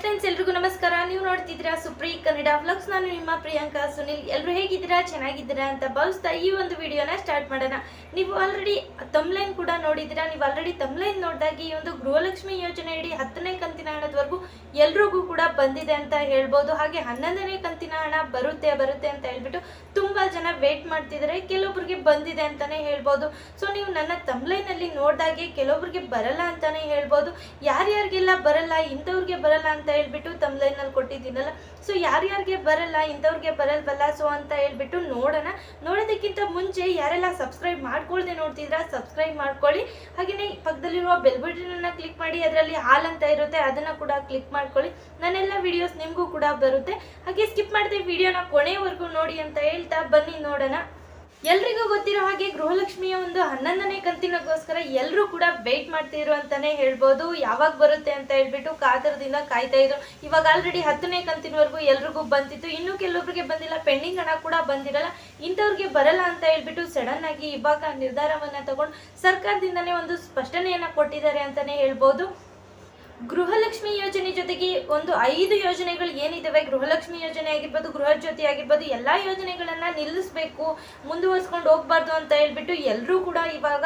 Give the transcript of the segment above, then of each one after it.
Friends ಎಲ್ರಿಗೂ ನಮಸ್ಕಾರ. ನೀವು ನೋಡ್ತಿದ್ದೀರಾ ಸುಪ್ರೀ ಕನ್ನಡ ವ್ಲಾಗ್ಸ್ ನಾನು ನಿಮ್ಮ ಪ್ರಿಯಾಂಕಾ ಸುನಿಲ್. ಎಲ್ಲರೂ ಹೇಗಿದ್ದೀರಾ? ಚೆನ್ನಾಗಿದ್ದೀರಾ ಅಂತ ಭಾವಿಸ್ತಾ ಈ ಒಂದು ವಿಡಿಯೋನ ಸ್ಟಾರ್ಟ್ ಮಾಡೋಣ. ನೀವು ಆಲ್ರೆಡಿ ತಮ್ಲೈನ್ ಕೂಡ ನೋಡಿದ್ದೀರಾ. ನೀವು ಆಲ್ರೆಡಿ ತಮ್ಲೈನ್ ನೋಡಿದಾಗ ಈ ಒಂದು ಗೃಹಲಕ್ಷ್ಮಿ ಯೋಜನೆ ಅಡಿ ಹತ್ತನೇ ಕಂತಿನ ಹಣದವರೆಗೂ ಎಲ್ರಿಗೂ ಕೂಡ ಬಂದಿದೆ ಅಂತ ಹೇಳ್ಬೋದು. ಹಾಗೆ ಹನ್ನೊಂದನೇ ಕಂತಿನ ಹಣ ಬರುತ್ತೆ ಬರುತ್ತೆ ಅಂತ ಹೇಳ್ಬಿಟ್ಟು ತುಂಬಾ ಜನ ವೇಟ್ ಮಾಡ್ತಿದ್ದಾರೆ ಕೆಲವೊಬ್ರಿಗೆ ಬಂದಿದೆ ಅಂತಾನೆ ಹೇಳ್ಬೋದು. ಸೊ ನೀವು ನನ್ನ ತಮ್ಲೈನಲ್ಲಿ ನೋಡಿದಾಗೆ ಕೆಲವೊಬ್ರಿಗೆ ಬರಲ್ಲ ಅಂತಾನೆ ಹೇಳ್ಬೋದು. ಯಾರ್ಯಾರಿಗೆಲ್ಲ ಬರಲ್ಲ, ಇಂಥವ್ರಿಗೆ ಬರಲ್ಲ ಅಂತ ಹೇಳ್ಬಿಟ್ಟು ತಮ್ಲೈನಲ್ಲಿ ಕೊಟ್ಟಿದ್ದೀನಲ್ಲ ಸೊ ಯಾರ್ಯಾರಿಗೆ ಬರಲ್ಲ, ಇಂಥವ್ರಿಗೆ ಬರಲ್ವಲ್ಲ ಸೊ ಅಂತ ಹೇಳ್ಬಿಟ್ಟು ನೋಡೋಣ. ನೋಡೋದಕ್ಕಿಂತ ಮುಂಚೆ ಯಾರೆಲ್ಲ ಸಬ್ಸ್ಕ್ರೈಬ್ ಮಾಡ್ಕೊಳ್ದೆ ನೋಡ್ತಿದ್ರ ಸಬ್ಸ್ಕ್ರೈಬ್ ಮಾಡ್ಕೊಳ್ಳಿ. ಹಾಗೆಯೇ ಪಕ್ಕದಲ್ಲಿರುವ ಬೆಲ್ ಬಟನನ್ನು ಕ್ಲಿಕ್ ಮಾಡಿ, ಅದರಲ್ಲಿ ಹಾಲ್ ಅಂತ ಇರುತ್ತೆ, ಅದನ್ನು ಕೂಡ ಕ್ಲಿಕ್ ಮಾಡ್ಕೊಳ್ಳಿ. ನನ್ನೆಲ್ಲ ವಿಡಿಯೋಸ್ ನಿಮಗೂ ಕೂಡ ಬರುತ್ತೆ. ಹಾಗೆ ಸ್ಕಿಪ್ ಮಾಡದೆ ವಿಡಿಯೋನ ಕೊನೆವರೆಗೂ ನೋಡಿ ಅಂತ ಹೇಳ್ತಾ ಬನ್ನಿ ನೋಡೋಣ. ಎಲ್ರಿಗೂ ಗೊತ್ತಿರೋ ಹಾಗೆ ಗೃಹಲಕ್ಷ್ಮಿಯ ಒಂದು ಹನ್ನೊಂದನೇ ಕಂತಿನಗೋಸ್ಕರ ಎಲ್ಲರೂ ಕೂಡ ವೇಟ್ ಮಾಡ್ತಿದ್ರು ಅಂತಾನೆ ಹೇಳ್ಬೋದು. ಯಾವಾಗ ಬರುತ್ತೆ ಅಂತ ಹೇಳ್ಬಿಟ್ಟು ಕಾತರದಿಂದ ಕಾಯ್ತಾ ಇದ್ರು. ಇವಾಗ ಆಲ್ರೆಡಿ ಹತ್ತನೇ ಕಂತಿನವರೆಗೂ ಎಲ್ರಿಗೂ ಬಂದಿತ್ತು. ಇನ್ನು ಕೆಲವೊಬ್ಬರಿಗೆ ಬಂದಿಲ್ಲ. ಪೆಂಡಿಂಗ್ ಹಣ ಕೂಡ ಬಂದಿರಲ್ಲ. ಇಂಥವ್ರಿಗೆ ಬರಲ್ಲ ಅಂತ ಹೇಳ್ಬಿಟ್ಟು ಸಡನ್ ಆಗಿ ಇವಾಗ ನಿರ್ಧಾರವನ್ನ ತಗೊಂಡು ಸರ್ಕಾರದಿಂದನೇ ಒಂದು ಸ್ಪಷ್ಟನೆಯನ್ನ ಕೊಟ್ಟಿದ್ದಾರೆ ಅಂತಾನೆ ಹೇಳ್ಬೋದು. ಗೃಹಲಕ್ಷ್ಮಿ ಯೋಜನೆ ಜೊತೆಗೆ ಒಂದು ಐದು ಯೋಜನೆಗಳು ಏನಿದಾವೆ? ಗೃಹಲಕ್ಷ್ಮಿ ಯೋಜನೆ ಆಗಿರ್ಬೋದು, ಗೃಹ ಜ್ಯೋತಿ ಆಗಿರ್ಬೋದು, ಎಲ್ಲ ಯೋಜನೆಗಳನ್ನ ನಿಲ್ಲಿಸಬೇಕು, ಮುಂದುವರ್ಸ್ಕೊಂಡು ಹೋಗ್ಬಾರ್ದು ಅಂತ ಹೇಳ್ಬಿಟ್ಟು ಎಲ್ಲರೂ ಕೂಡ ಇವಾಗ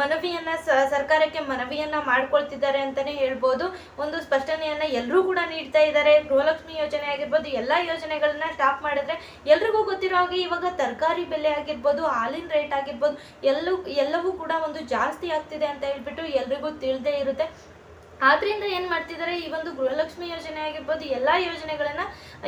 ಮನವಿಯನ್ನ ಸರ್ಕಾರಕ್ಕೆ ಮನವಿಯನ್ನ ಮಾಡ್ಕೊಳ್ತಿದ್ದಾರೆ ಅಂತಾನೆ ಹೇಳ್ಬೋದು. ಒಂದು ಸ್ಪಷ್ಟನೆಯನ್ನ ಎಲ್ಲರೂ ಕೂಡ ನೀಡ್ತಾ ಇದ್ದಾರೆ. ಗೃಹಲಕ್ಷ್ಮಿ ಯೋಜನೆ ಆಗಿರ್ಬೋದು, ಎಲ್ಲ ಯೋಜನೆಗಳನ್ನ ಸ್ಟಾಪ್ ಮಾಡಿದ್ರೆ ಎಲ್ರಿಗೂ ಗೊತ್ತಿರೋ ಹಾಗೆ ಇವಾಗ ತರಕಾರಿ ಬೆಲೆ ಆಗಿರ್ಬೋದು, ಹಾಲಿನ ರೇಟ್ ಆಗಿರ್ಬೋದು, ಎಲ್ಲೂ, ಎಲ್ಲವೂ ಕೂಡ ಒಂದು ಜಾಸ್ತಿ ಆಗ್ತಿದೆ ಅಂತ ಹೇಳ್ಬಿಟ್ಟು ಎಲ್ರಿಗೂ ತಿಳಿದೇ ಇರುತ್ತೆ. ಆದ್ರಿಂದ ಏನ್ ಮಾಡ್ತಿದ್ದಾರೆ ಈ ಒಂದು ಗೃಹಲಕ್ಷ್ಮಿ ಯೋಜನೆ ಆಗಿರ್ಬೋದು, ಎಲ್ಲಾ ಯೋಜನೆಗಳನ್ನ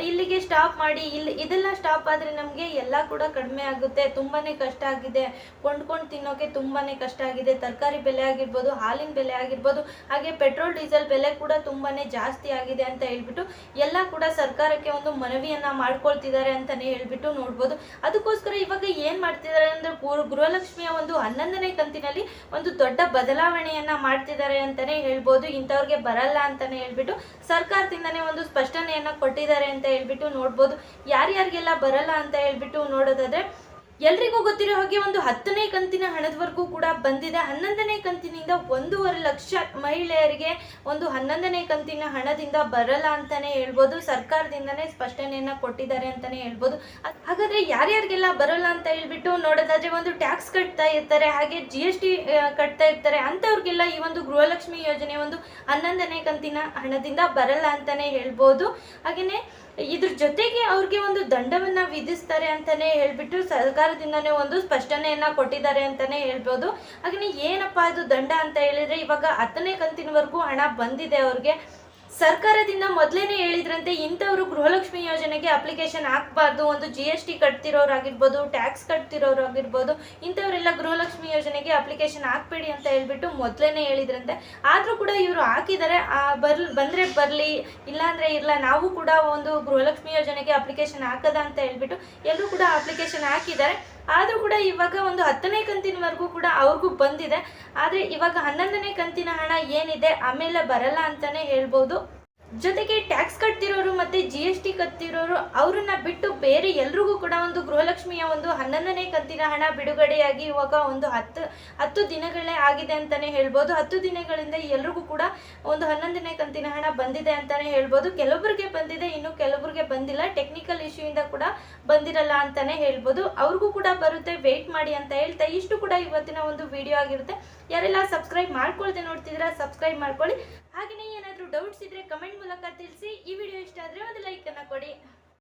ಇಲ್ಲಿಗೆ ಸ್ಟಾಪ್ ಮಾಡಿ, ಇಲ್ಲಿ ಇದೆಲ್ಲ ಸ್ಟಾಪ್ ಆದ್ರೆ ನಮ್ಗೆ ಎಲ್ಲ ಕೂಡ ಕಡಿಮೆ ಆಗುತ್ತೆ. ತುಂಬಾನೇ ಕಷ್ಟ ಆಗಿದೆ. ಕೊಂಡ್ಕೊಂಡು ತಿನ್ನೋಕೆ ತುಂಬಾನೇ ಕಷ್ಟ ಆಗಿದೆ. ತರಕಾರಿ ಬೆಲೆ ಆಗಿರ್ಬೋದು, ಹಾಲಿನ ಬೆಲೆ ಆಗಿರ್ಬೋದು, ಹಾಗೆ ಪೆಟ್ರೋಲ್ ಡೀಸೆಲ್ ಬೆಲೆ ಕೂಡ ತುಂಬಾನೇ ಜಾಸ್ತಿ ಆಗಿದೆ ಅಂತ ಹೇಳ್ಬಿಟ್ಟು, ಎಲ್ಲ ಕೂಡ ಸರ್ಕಾರಕ್ಕೆ ಒಂದು ಮನವಿಯನ್ನ ಮಾಡ್ಕೊಳ್ತಿದ್ದಾರೆ ಅಂತಾನೆ ಹೇಳ್ಬಿಟ್ಟು ನೋಡ್ಬೋದು. ಅದಕ್ಕೋಸ್ಕರ ಇವಾಗ ಏನ್ ಮಾಡ್ತಿದ್ದಾರೆ ಅಂದ್ರೆ ಗೃಹಲಕ್ಷ್ಮಿಯ ಒಂದು ಹನ್ನೊಂದನೇ ಕಂತಿನಲ್ಲಿ ಒಂದು ದೊಡ್ಡ ಬದಲಾವಣೆಯನ್ನ ಮಾಡ್ತಿದ್ದಾರೆ ಅಂತಾನೆ ಹೇಳ್ಬೋದು. ಇಂಥವ್ರಿಗೆ ಬರಲ್ಲ ಅಂತಾನೆ ಹೇಳ್ಬಿಟ್ಟು ಸರ್ಕಾರದಿಂದನೇ ಒಂದು ಸ್ಪಷ್ಟನೆಯನ್ನ ಕೊಟ್ಟಿದ್ದಾರೆ ಅಂತ ಹೇಳ್ಬಿಟ್ಟು ನೋಡ್ಬೋದು. ಯಾರ್ಯಾರಿಗೆಲ್ಲ ಬರಲ್ಲ ಅಂತ ಹೇಳ್ಬಿಟ್ಟು ನೋಡೋದಾದ್ರೆ ಎಲ್ರಿಗೂ ಗೊತ್ತಿರೋ ಹಾಗೆ ಒಂದು ಹತ್ತನೇ ಕಂತಿನ ಹಣದವರೆಗೂ ಕೂಡ ಬಂದಿದೆ. ಹನ್ನೊಂದನೇ ಕಂತಿನಿಂದ ಒಂದೂವರೆ ಲಕ್ಷ ಮಹಿಳೆಯರಿಗೆ ಒಂದು ಹನ್ನೊಂದನೇ ಕಂತಿನ ಹಣದಿಂದ ಬರಲ್ಲ ಅಂತಾನೆ ಹೇಳ್ಬೋದು. ಸರ್ಕಾರದಿಂದನೇ ಸ್ಪಷ್ಟನೆಯನ್ನ ಕೊಟ್ಟಿದ್ದಾರೆ ಅಂತಾನೆ ಹೇಳ್ಬೋದು. ಹಾಗಾದ್ರೆ ಯಾರ್ಯಾರಿಗೆಲ್ಲ ಬರಲ್ಲ ಅಂತ ಹೇಳ್ಬಿಟ್ಟು ನೋಡೋದಾದ್ರೆ ಒಂದು ಟ್ಯಾಕ್ಸ್ ಕಟ್ತಾ ಇರ್ತಾರೆ, ಹಾಗೆ ಜಿ ಎಸ್ ಟಿ ಕಟ್ತಾ ಇರ್ತಾರೆ. ಅಂಥವ್ರಿಗೆಲ್ಲ ಈ ಒಂದು ಗೃಹಲಕ್ಷ್ಮಿ ಯೋಜನೆ ಒಂದು ಹನ್ನೊಂದನೇ ಕಂತಿನ ಹಣದಿಂದ ಬರಲ್ಲ ಅಂತಾನೆ ಹೇಳ್ಬೋದು. ಹಾಗೆಯೇ ಇದ್ರ ಜೊತೆಗೆ ಅವ್ರಿಗೆ ಒಂದು ದಂಡವನ್ನ ವಿಧಿಸ್ತಾರೆ ಅಂತಾನೆ ಹೇಳ್ಬಿಟ್ಟು ಸರ್ಕಾರದಿಂದನೇ ಒಂದು ಸ್ಪಷ್ಟನೆಯನ್ನ ಕೊಟ್ಟಿದ್ದಾರೆ ಅಂತಾನೆ ಹೇಳ್ಬೋದು. ಹಾಗೆ ಏನಪ್ಪಾ ಇದು ದಂಡ ಅಂತ ಹೇಳಿದ್ರೆ ಇವಾಗ ಹತ್ತನೇ ಕಂತಿನವರೆಗೂ ಹಣ ಬಂದಿದೆ ಅವ್ರಿಗೆ. ಸರ್ಕಾರದಿಂದ ಮೊದಲೇನೆ ಹೇಳಿದ್ರಂತೆ ಇಂಥವರು ಗೃಹಲಕ್ಷ್ಮಿ ಯೋಜನೆಗೆ ಅಪ್ಲಿಕೇಶನ್ ಹಾಕಬಾರ್ದು ಒಂದು ಜಿ ಎಸ್ ಟಿ ಕಟ್ತಿರೋರಾಗಿರ್ಬೋದು ಟ್ಯಾಕ್ಸ್ ಕಟ್ತಿರೋರಾಗಿರ್ಬೋದು ಇಂಥವರೆಲ್ಲ ಗೃಹಲಕ್ಷ್ಮಿ ಯೋಜನೆಗೆ ಅಪ್ಲಿಕೇಶನ್ ಹಾಕ್ಬೇಡಿ ಅಂತ ಹೇಳ್ಬಿಟ್ಟು ಮೊದಲೇನೆ ಹೇಳಿದ್ರಂತೆ. ಆದರೂ ಕೂಡ ಇವರು ಹಾಕಿದ್ದಾರೆ ಆ, ಬರ್ಲ್ ಬಂದರೆ ಬರಲಿ ಇಲ್ಲಾಂದರೆ ಇರಲ್ಲ ನಾವು ಕೂಡ ಒಂದು ಗೃಹಲಕ್ಷ್ಮಿ ಯೋಜನೆಗೆ ಅಪ್ಲಿಕೇಶನ್ ಹಾಕದ ಅಂತ ಹೇಳ್ಬಿಟ್ಟು ಎಲ್ಲರೂ ಕೂಡ ಅಪ್ಲಿಕೇಶನ್ ಹಾಕಿದ್ದಾರೆ. ಆದರೂ ಕೂಡ ಇವಾಗ ಒಂದು ಹತ್ತನೇ ಕಂತಿನವರೆಗೂ ಕೂಡ ಅವ್ರಿಗೂ ಬಂದಿದೆ. ಆದರೆ ಇವಾಗ ಹನ್ನೊಂದನೇ ಕಂತಿನ ಹಣ ಏನಿದೆ ಆಮೇಲೆ ಬರಲ್ಲ ಅಂತಲೇ ಹೇಳ್ಬೋದು. ಜೊತೆಗೆ ಟ್ಯಾಕ್ಸ್ ಕಟ್ತಿರೋರು ಮತ್ತೆ ಜಿ ಎಸ್ ಟಿ ಕಟ್ತಿರೋರು ಅವ್ರನ್ನ ಬಿಟ್ಟು ಬೇರೆ ಎಲ್ರಿಗೂ ಕೂಡ ಒಂದು ಗೃಹಲಕ್ಷ್ಮಿಯ ಒಂದು ಹನ್ನೊಂದನೇ ಕಂತಿನ ಹಣ ಬಿಡುಗಡೆಯಾಗಿ ಇವಾಗ ಒಂದು ಹತ್ತು ಹತ್ತು ದಿನಗಳೇ ಆಗಿದೆ ಅಂತಾನೆ ಹೇಳ್ಬೋದು. ಹತ್ತು ದಿನಗಳಿಂದ ಎಲ್ರಿಗೂ ಕೂಡ ಒಂದು ಹನ್ನೊಂದನೇ ಕಂತಿನ ಹಣ ಬಂದಿದೆ ಅಂತಾನೆ ಹೇಳ್ಬೋದು. ಕೆಲವೊಬ್ಬರಿಗೆ ಬಂದಿದೆ, ಇನ್ನು ಕೆಲವೊಬ್ಬರಿಗೆ ಬಂದಿಲ್ಲ. ಟೆಕ್ನಿಕಲ್ ಇಶ್ಯೂಯಿಂದ ಕೂಡ ಬಂದಿರಲ್ಲ ಅಂತಾನೆ ಹೇಳ್ಬೋದು. ಅವ್ರಿಗೂ ಕೂಡ ಬರುತ್ತೆ. ವೆಯ್ಟ್ ಮಾಡಿ ಅಂತ ಹೇಳ್ತಾ ಇಷ್ಟು ಕೂಡ ಇವತ್ತಿನ ಒಂದು ವಿಡಿಯೋ ಆಗಿರುತ್ತೆ. ಯಾರೆಲ್ಲ ಸಬ್ಸ್ಕ್ರೈಬ್ ಮಾಡ್ಕೊಳ್ದೆ ನೋಡ್ತಿದ್ದೀರಾ ಸಬ್ಸ್ಕ್ರೈಬ್ ಮಾಡ್ಕೊಳ್ಳಿ. ಹಾಗೆಯೇ ಏನಾದರೂ ಡೌಟ್ಸ್ ಇದ್ರೆ ಕಮೆಂಟ್ ಮೂಲಕ ತಿಳಿಸಿ ಈ ವಿಡಿಯೋ ಇಷ್ಟ ಆದರೆ ಒಂದು ಲೈಕ್ ಅನ್ನ ಕೊಡಿ.